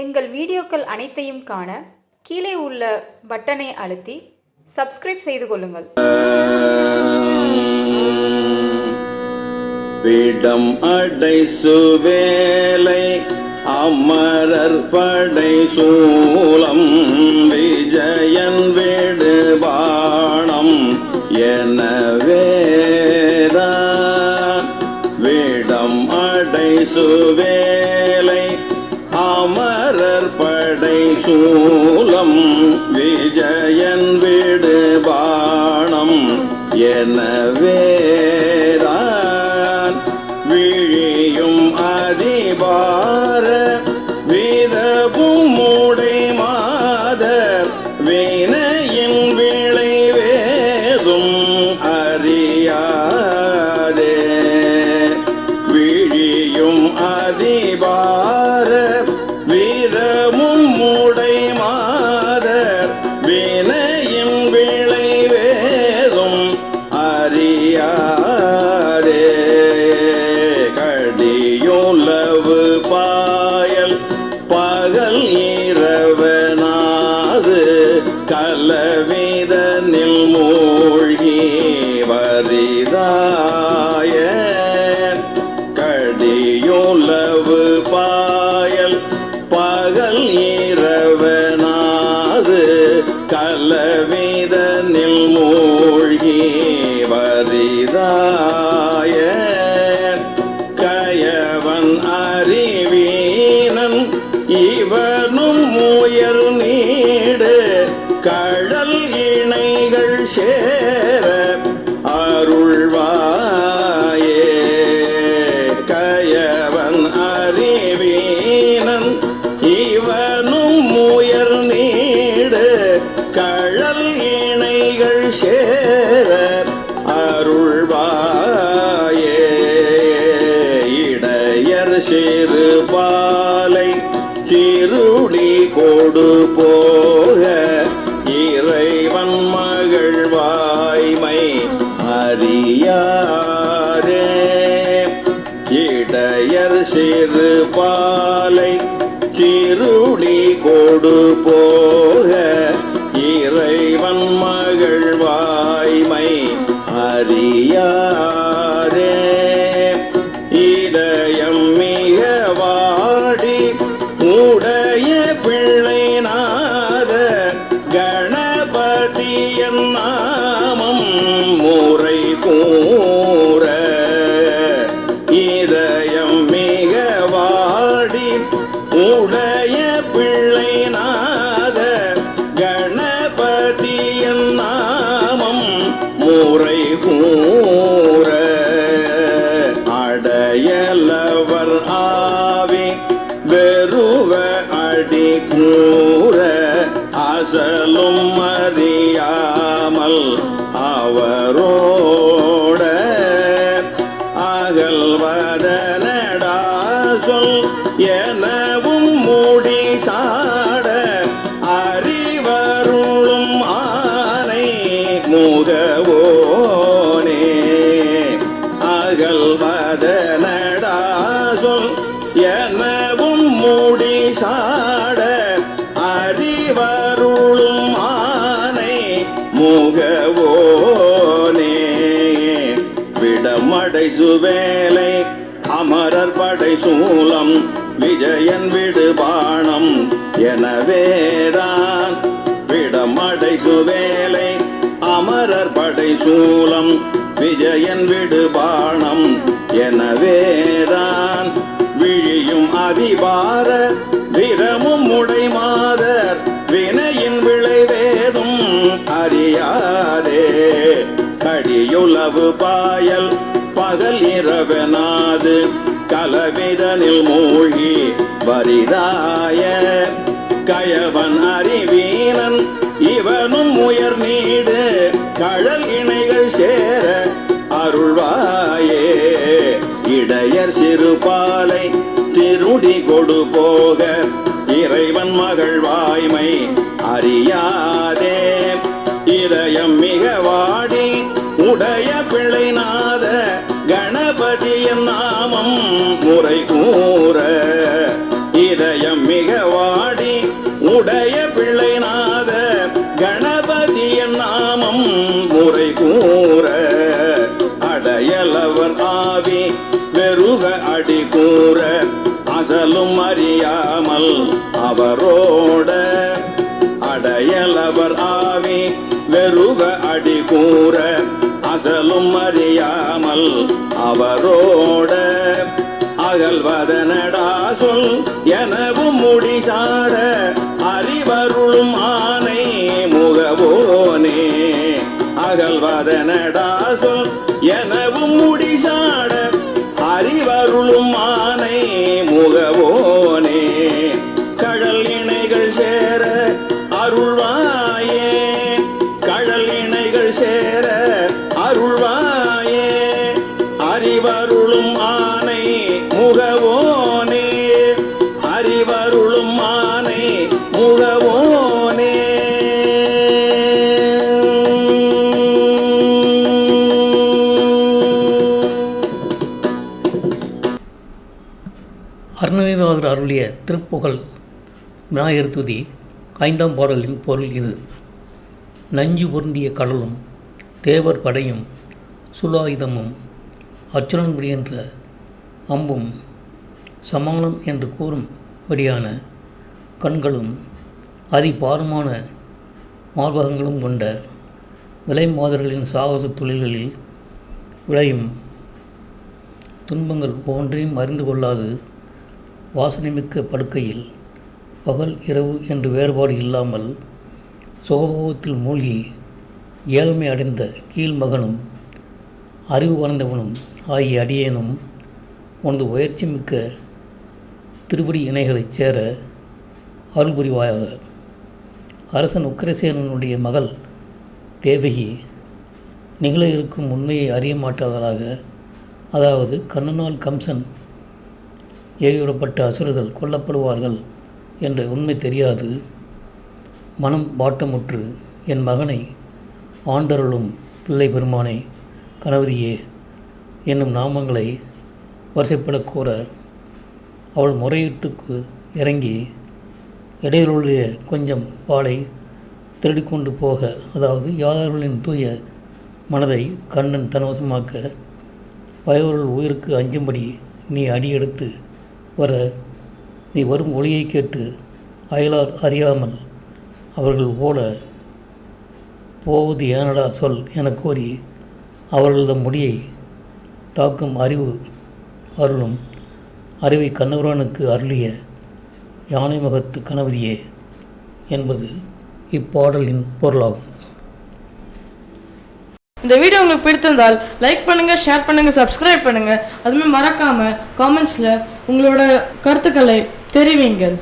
எங்கள் வீடியோக்கள் அனைத்தையும் காண கீழே உள்ள பட்டனை அழுத்தி சப்ஸ்கிரைப் செய்து கொள்ளுங்கள். விடம் அடை சுவேலை அமரர் படை சூலம் விஜயன் விடு பாணம் வேடம் விடம் அடை சுவேலை அமரர் சூலம் விஜயன் விடு பாணம் எனவேதான் கலவிதனில் மூழ்கி வரிதாய. கடியுளவு பாயல் பகல் இரவனாது கலவிதனில் மூழ்கி கடல் இணைகள் சேர அருள்வாயே. கயவன் அறிவீனன் இவனும் முயர் நீடு. கழல் இணை தேவன் மகள் வாய்மை அறியாரே இடையர் சிறு பாலை திருடி கொடு போக இறைவன் மகள் 门。அவரோட அகல்வதனடா சொல் எனவும் மூடி சாட அறிவருளும் ஆனை முகவோனே. அகல்வதனடா படைசு வேலை அமரர் படை சூலம் விஜயன் விடு பாணம் எனவேதான் விடமடை சுவேலை அமரர் படை சூலம் விஜயன் விடு பாணம் எனவேதான் விழியும் அதிபார விரமும் உடை மாதர் வினையின் விளைவேதும் அறியாதே. கடியுளவு பாயல் பகல் இரவனாது கலவிதனில் மூழ்கி வரிதாய. கயவன் அறிவீனன் இவனும் உயர் நீடு கழல் இணைகள் சேர அருள்வாயே. இடையர் சிறுபாலை திருடி கொடு போக இறைவன் மகள் வாய்மை அறியா ஆவி வெறுக அடி கூற அசலும் அறியாமல் அவரோட அடையலவர் ஆவி வெறுக அடி கூற அசலும் அறியாமல் அவரோட அகல்வதனடா சொல் எனவும் முடிசார அறிவருளும் ஆனை முகவோனே அகல்வதனடா சொல் என அருணகிரிநாதர் அருளிய திருப்புகழ் விநாயகர் துதி ஐந்தாம் பாடலின் பொருள் இது. நஞ்சு பொருந்திய கடலும் தேவர் படையும் சுலாயுதமும் அர்ச்சுனன் என்ற அம்பும் சமானம் என்று கூறும்படியான கண்களும் அதிபாரமான மார்பகங்களும் கொண்ட விலை மாதர்களின் சாகச தொழில்களில் விளையும் துன்பங்கள் ஒவ்வொன்றையும் அறிந்து கொள்ளாது வாசனைமிக்க படுக்கையில் பகல் இரவு என்று வேறுபாடு இல்லாமல் சுகபோகத்தில் மூழ்கி ஏழ்மை அடைந்த கீழ்மகனும் அறிவு வளர்ந்தவனும் ஆகிய அடியேனும் உனது உயர்ச்சி மிக்க திருவடி இணைகளைச் சேர அருள் புரிவாயாக. அரசன் உக்கிரசேனனுடைய மகள் தேவகி நிகழ இருக்கும் உண்மையை அறிய மாட்டார்களாக அதாவது கண்ணனால் கம்சன் ஏறிவிடப்பட்ட அசுரர்கள் கொல்லப்படுவார்கள் என்ற உண்மை தெரியாது. மனம் வாட்டமுற்று என் மகனை ஆண்டருளும் பிள்ளை பெருமானை கணவதியே என்னும் நாமங்களை வரிசைப்படக் கூற அவள் முறையீட்டுக்கு இறங்கி இடையிலுடைய கொஞ்சம் பாலை திருடிக்கொண்டு போக அதாவது யாதவர்களின் தூய மனதை கண்ணன் தனவசமாக்க பயவர்கள் உயிருக்கு அஞ்சும்படி நீ அடியெடுத்து வர நீ வரும் ஒளியை கேட்டு அயலார் அறியாமல் அவர்கள் ஓட போவது ஏனடா சொல் என கோரி அவர்களது முடியை தாக்கும் அறிவு அருளும் அறிவை கண்ணவரானுக்கு அருளிய யானை முகத்து கணபதியே என்பது இப்பாடலின் பொருளாகும். இந்த வீடியோ உங்களுக்கு பிடித்திருந்தால் லைக் பண்ணுங்கள் ஷேர் பண்ணுங்கள் சப்ஸ்கிரைப் பண்ணுங்கள் அதுமாதிரி மறக்காமல் காமெண்ட்ஸில் உங்களோட கருத்துக்களை தெரிவிங்கள்.